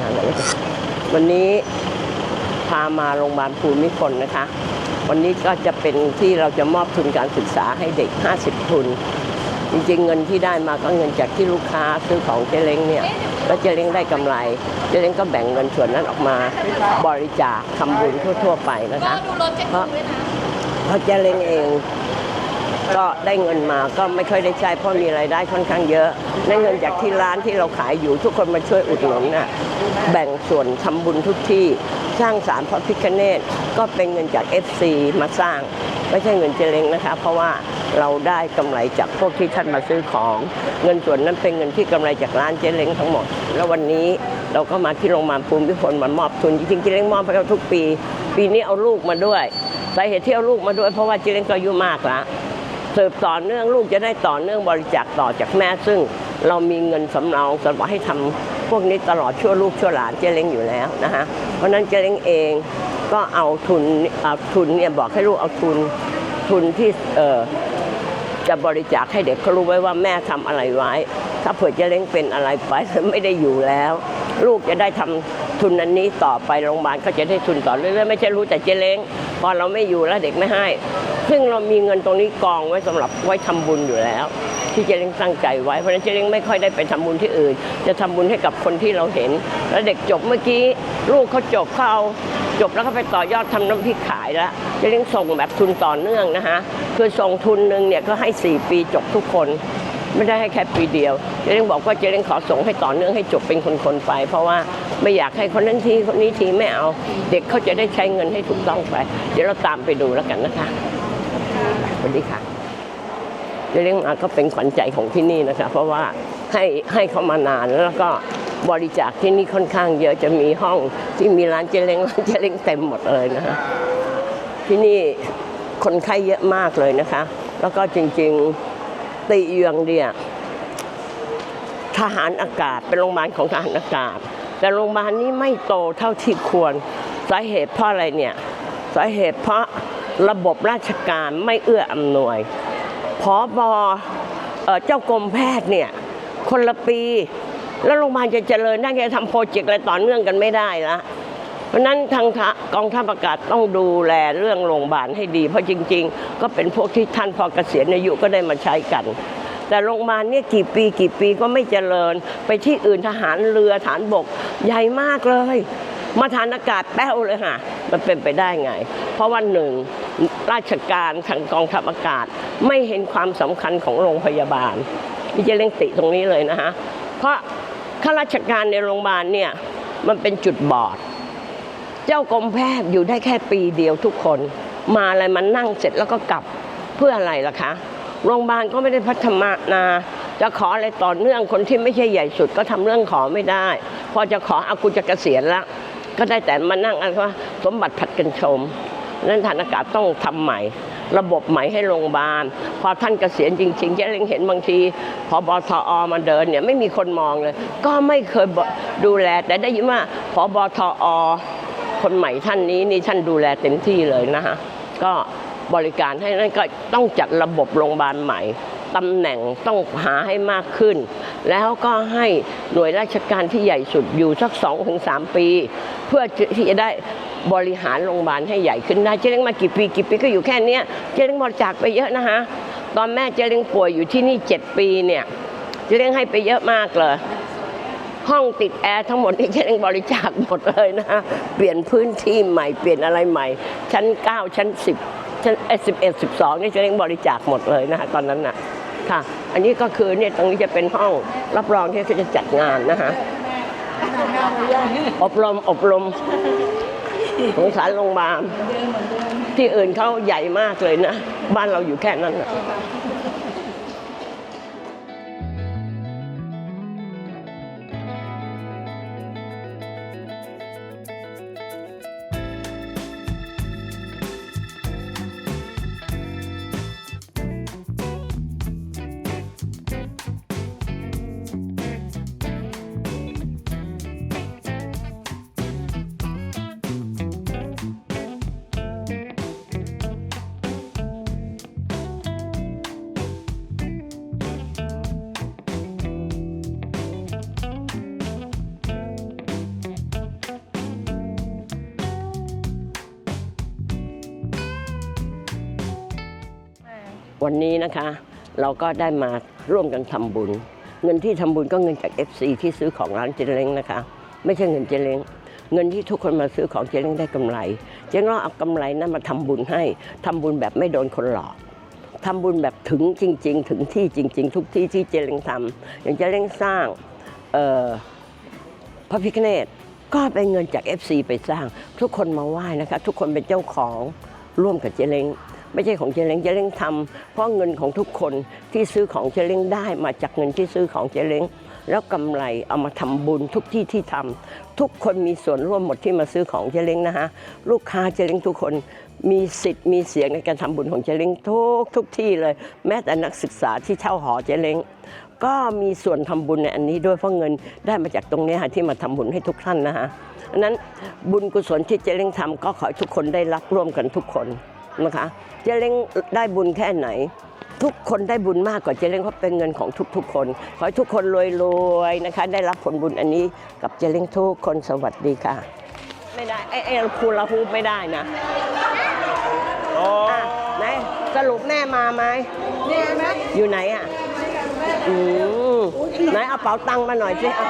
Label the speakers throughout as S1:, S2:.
S1: นะวันนี้พามาโรงพยาบาลภูมิพลนะคะ วันนี้ก็จะเป็นที่เราจะมอบทุนการศึกษาให้เด็ก 50 ทุน จริงๆเงินที่ได้มาก็เงินจากที่ลูกค้าซื้อของเจเล้งเนี่ยแล้วเจเล้งได้กำไร เจเล้งก็แบ่งเงินส่วนนั้นออกมาบริจาคทำบุญทั่ว ๆ ไปนะ
S2: ก็
S1: คะ
S2: ดูรถเจ๊กุ้งด้วยนะ
S1: เพราะเจเล้งเองก็ได้เงินมาก็ไม่ค่อยได้ใช้เพราะมีรายได้ค่อนข้างเยอะได้เงินจากที่ร้านที่เราขายอยู่ทุกคนมาช่วยอุดหนุนน่ะ แบ่งส่วนทำบุญทุกที่ สร้างสารพระพิฆเนศก็เป็นเงินจาก FC มาสร้าง ไม่ใช่เงินเจเล้งนะคะ เพราะว่าเราได้กำไรจากพวกที่ท่านมาซื้อของ เงินส่วนนั้นเป็นเงินที่กำไรจากร้านเจเล้งทั้งหมด แล้ววันนี้เราก็มาที่โรงพยาบาลภูมิพลมามอบทุนจริงๆเจเล้งมอบให้เขาทุกปี ปีนี้เอาลูกมาด้วยสาเหตุที่เอาลูกมาด้วยเพราะว่าเจเล้งก็อายุมากแล้วสืบต่อเนื่องลูกจะได้ต่อเนื่องบริจาคต่อจากแม่ซึ่งเรามีเงินสำรองสำหรับให้ทำพวกนี้ตลอดชั่วลูกชั่วหลานเจเล้งอยู่แล้วนะคะเพราะนั้นเจเล้งเองก็เอาทุนเอาทุนเนี่ยบอกให้ลูกเอาทุนทุนที่เออจะบริจาคให้เด็กเขารู้ไว้ว่าแม่ทำอะไรไว้ ถ้าเผื่อเจเล้งเป็นอะไรไปไม่ได้อยู่แล้ว ลูกจะได้ทำ ทุนอันนี้ต่อไปโรงพยาบาลก็จะได้ทุนต่อเรื่อยๆไม่ใช่รู้แต่เจเล้งพอเราไม่อยู่แล้วเด็กไม่ให้ ซึ่งเรามีเงินตรงนี้กองไว้สำหรับไว้ทำบุญอยู่แล้ว ที่เจเล้งตั้งใจไว้เพราะฉะนั้นเจเล้งไม่ค่อยได้ไปทำบุญที่อื่น จะทำบุญให้กับคนที่เราเห็น แล้วเด็กจบเมื่อกี้ลูกเขาจบเขาเอาจบแล้วก็ไปต่อยอดทำน้ำพริกขายแล้วเจเล้งส่งแบบทุนต่อเนื่องนะคะคือส่งทุนหนึ่งเนี่ยก็ให้ 4 ปีจบทุกคน ไม่ได้ให้แค่ปีเดียวเจเล้งบอกว่าเจเล้งขอส่งให้ต่อเนื่องให้จบเป็นคนๆไป เพราะว่าไม่อยากให้คนนั้นทีคนนี้ทีไม่เอา เด็กเขาจะได้ใช้เงินให้ถูกต้องไป เดี๋ยวเราตามไปดูแล้วกันนะคะสวัสดีค่ะเจเล้งมาก็เป็นขวัญใจของที่นี่นะคะ เพราะว่าให้ให้เขามานานแล้วก็บริจาคที่นี่ค่อนข้างเยอะจะมีห้องที่มีร้านเจเล้งร้านเจเล้งเต็มหมดเลยนะคะที่นี่คนไข้เยอะมากเลยนะคะ แล้วก็จริง ๆ ติเยืองเนี่ยทหารอากาศเป็นโรงพยาบาลของทหารอากาศ แต่โรงพยาบาลนี้ไม่โตเท่าที่ควร สาเหตุเพราะอะไรเนี่ยสาเหตุเพราะระบบราชการไม่เอื้ออำนวยพอบเอ่อเจ้ากรมแพทย์เนี่ยคนละปี แล้วโรงพยาบาลจะเจริญได้ไงทำโปรเจกต์อะไรต่อเนื่องกันไม่ได้ละ เพราะนั้นทางกองทัพอากาศต้องดูแลเรื่องโรงพยาบาลให้ดี เพราะจริง ๆ ก็เป็นพวกที่ท่านพอเกษียณอายุก็ได้มาใช้กัน แต่โรงพยาบาลเนี่ยกี่ปีกี่ปีก็ไม่เจริญ ไปที่อื่นทหารเรือฐานบกใหญ่มากเลย มาฐานอากาศแป้วเลยค่ะ มันเป็นไปได้ไง เพราะว่าหนึ่งราชการทางกองทัพอากาศ ไม่เห็นความสำคัญของโรงพยาบาลพี่จะเล่งติตรงนี้เลยนะฮะเพราะข้าราชการในโรงพยาบาลเนี่ยมันเป็นจุดบอด เจ้ากรมแพทย์อยู่ได้แค่ปีเดียวทุกคน มาอะไรมันนั่งเสร็จแล้วก็กลับเพื่ออะไรล่ะคะ โรงพยาบาลก็ไม่ได้พัฒนา จะขออะไรต่อเนื่องคนที่ไม่ใช่ใหญ่สุดก็ทำเรื่องขอไม่ได้ พอจะขออากูจะเกษียณละ ก็ได้แต่มานั่งอะไรว่าสมบัติผัดกันชมนั้นฐานอากาศต้องทำใหม่ ระบบใหม่ให้โรงพยาบาล พอท่านเกษียณจริงๆจะเล็งเห็นบางทีพอบทอมาเดินเนี่ยไม่มีคนมองเลย ก็ไม่เคยดูแลแต่ได้ยินว่าพอบทอ คนใหม่ท่านนี้นี่ท่านดูแลเต็มที่เลยนะฮะก็บริการให้นั่นก็ต้องจัดระบบโรงพยาบาลใหม่ตำแหน่งต้องหาให้มากขึ้น แล้วก็ให้หน่วยราชการที่ใหญ่สุดอยู่สัก2อถึงสปี เพื่อที่จะได้บริหารโรงพยาบาลให้ใหญ่ขึ้นได้เจเล้งมากี่ปีกี่ปีก็อยู่แค่นี้เจเล้งบริจาคไปเยอะนะฮะตอนแม่เจเล้งป่วยอยู่ที่นี่ 7 ปีเนี่ยเจเล้งให้ไปเยอะมากเลย ห้องติดแอร์ทั้งหมดนี่ฉันบริจาคหมดเลยนะเปลี่ยนพื้นที่ใหม่เปลี่ยนอะไรใหม่ ชั้น 9 ชั้น 10 ชั้นสิบเอ็ดสิบสองนี่ฉันบริจาคหมดเลยนะฮะตอนนั้นน่ะค่ะ อันนี้ก็คือเนี่ยตรงนี้จะเป็นห้องรับรองที่เขาจะจัดงานนะฮะอบรมอบรมสงสารโรงพยาบาลที่อื่นเขาใหญ่มากเลยนะ บ้านเราอยู่แค่นั้นนะ วันนี้นะคะ เราก็ได้มาร่วมกันทำบุญ เงินที่ทำบุญก็เงินจาก FC ที่ซื้อของร้านเจเล้งนะคะ ไม่ใช่เงินเจเล้งเงินที่ทุกคนมาซื้อของเจเล้งได้กำไร เจ๊ง้อเอากำไรนั้นมาทำบุญให้ทำบุญแบบไม่โดนคนหลอกทำบุญแบบถึงจริง ๆ ถึงที่จริง ๆ ทุกที่ที่เจเล้งทำอย่างเจเล้งสร้างพระพิฆเนศก็เป็นเงินจาก FC ไปสร้าง ทุกคนมาไหว้นะคะ ทุกคนเป็นเจ้าของร่วมกับเจเล้ง ไม่ใช่ของเจเล้งเจเล้งทำเพราะเงินของทุกคนที่ซื้อของเจเล้งได้มาจากเงินที่ซื้อของเจเล้งแล้วกำไรเอามาทำบุญทุกที่ที่ทำทุกคนมีส่วนร่วมหมดที่มาซื้อของเจเล้งนะคะลูกค้าเจเล้งทุกคนมีสิทธิ์มีเสียงในการทำบุญของเจเล้งทุกทุกที่เลย แม้แต่นักศึกษาที่เช่าหอเจเล้งก็มีส่วนทำบุญในอันนี้ด้วยเพราะเงินได้มาจากตรงนี้ค่ะที่มาทำบุญให้ทุกท่านนะคะนนั้นบุญกุศลที่เจเล้งทำก็ขอให้ทุกคนได้รับร่วมกันทุกคน นะคะเจเล้งได้บุญแค่ไหน ทุกคนได้บุญมากกว่าเจเล้งเพราะเป็นเงินของทุก ๆ คน ขอให้ทุกคนรวยๆนะคะ ได้รับผลบุญอันนี้กับเจเล้งทุกคนสวัสดีค่ะ ไม่ได้ไอ้ไอ้คูลาฮูปไม่ได้นะ
S2: โอ้
S1: อะไหนสรุปแม่มาไหมอยู่ไหนอะอืมไหนเอาเป๋าตังค์มาหน่อยสิเอา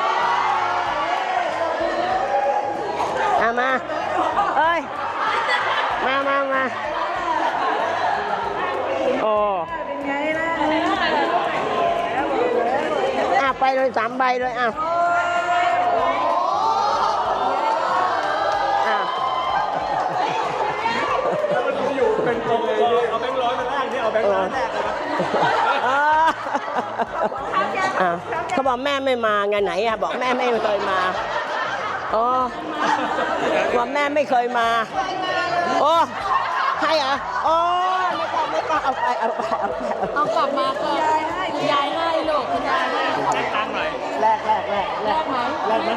S1: เอามา เอ้ย มามามาโอ้อะไป เลยสามใบเลยอะอะ
S2: อยู่เป็นกองเอาแบงค์ร้อยมาแลกนี่เอาแบงค์ร้อยแลกเลยนะ
S1: อ่าอะเขาบอกแม่ไม่มาไงไหนอะบอกแม่ไม่เคยมาอ๋อบอกแม่ไม่เคยมาโอ้ ให้เหรอโอ้ไม่ต้องไม่ต้องเอาไปเอาไปเอาไปเอาไป
S3: เอากลับมาก็ยายให้ลูกคุณยายให้
S2: แลกตังค์หน่อย
S1: แลกแลกแลกแล
S3: แล
S1: ก
S3: กไหม
S2: แลกไหม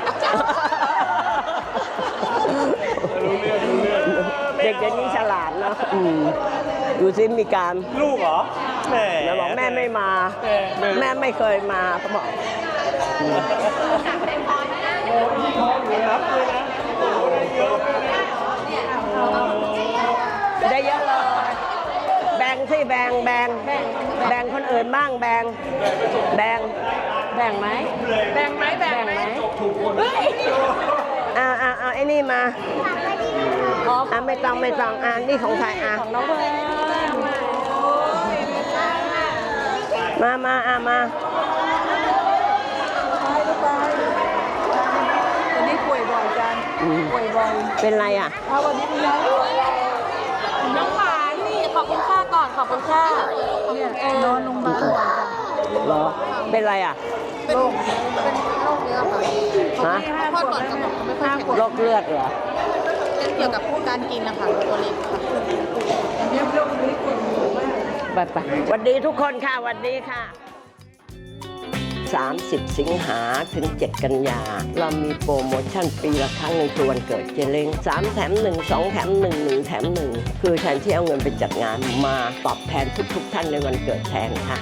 S2: รู้เรื่องรู้เรื่อง
S1: เด็กเดี๋ยวนี้ฉลาดเนาะอืมดูซิมีการ
S2: ลูกเหรอแหม
S1: แล้วบอกแม่ไม่มา แม่ไม่เคยมาเขาบอก
S2: นับเลยนะ
S1: ได้เยอะเลยแบ่ง สิแบ่งแบ่งแบ่งคนอื่นบ้างแบ่งแบ่ง
S3: แบ่งไหมแบ่งไหมแบ่งไหมเฮ้ย
S1: อ่าอ่าอ่าไอ้นี่มา
S3: อ๋อ
S1: อ่าไม่ต้องไม่ต้องอ่านี่ของใครอะ
S3: ของน้องเพื่อน
S1: มามาอ่ามา
S3: วันนี้ป่วยบ่อยจังป่วยบ่อย
S1: เป็นไรอะ
S3: เอาวันนี้คุณยายป่วยน้องหมานี่ ขอบคุณค่าก่อนขอบคุณค่าเนี่ยนอนโรงพยาบาลบ่อยจัง
S1: เหรอ เป็นไรอะ
S3: เป็นเป็นโรคเนี้ยค่ะ
S1: ฮะ
S3: พ่อก่อนสมองไม่ค่อยแข็ง
S1: โรคเลือดเหรอ
S3: เป็นเกี่ยวกับการกินนะคะตัวเล็กค่ะ
S1: ไปไปสวัสดีทุกคนค่ะสวัสดีค่ะ 30 สิงหาถึง 7 กันยา เรามีโปรโมชั่นปีละครั้งหนึ่งคือวันเกิดเจเล้ง3 แถม 1 2 แถม 1 1 แถม 1 คือแทนที่เอาเงินไปจัดงานมาตอบแทนทุกๆท่านในวันเกิดแทนค่ะ